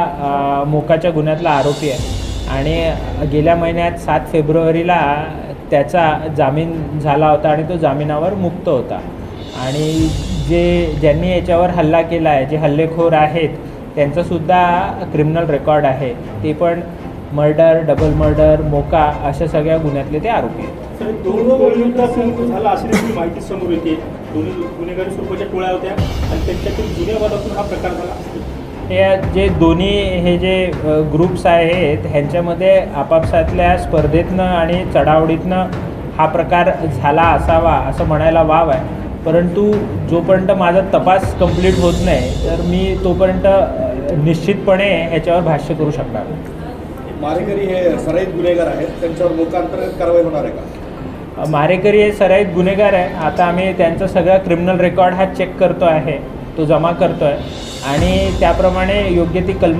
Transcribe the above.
मोकाच्या गुन्ह्यातला आरोपी आहे. आणि गेल्या महिन्यात सात फेब्रुवारीला त्याचा जामीन झाला होता आणि तो जामिनावर मुक्त होता. आणि जे ज्यांनी याच्यावर हल्ला केला आहे जे हल्लेखोर आहेत त्यांचंसुद्धा क्रिमिनल रेकॉर्ड आहे. ते पण मर्डर डबल मर्डर मोका अशा सगळ्या गुन्ह्यातले ते आरोपी आहेत. झाला अशी माहिती समोर येते. दोन्ही गुन्हेगारी स्वरूपाच्या टोळ्या होत्या आणि त्यांच्यातील जुन्या वादातून हा प्रकार झाला. हे जे दोन्ही हे जे ग्रुप्स आहेत ह्यांच्यामध्ये आपापसातल्या स्पर्धेतनं आणि चढावडीतनं हा प्रकार झाला असावा असं म्हणायला वाव आहे. परंतु जोपर्यंत माझा तपास कंप्लीट होत नाही तर मी तोपर्यंत निश्चितपणे ह्याच्यावर भाष्य करू शकणार नाही. मारेकरी हे सराईत गुन्हेगार आहेत त्यांच्यावर लोकांतर्गत कारवाई होणार आहे का? मारेकरी हे सराईत गुन्हेगार आहे. आता आम्ही त्यांचा सगळा क्रिमिनल रेकॉर्ड हा चेक करतो आहे. तो जमा करतो आहे आणि त्याप्रमाणे योग्य ती कलमं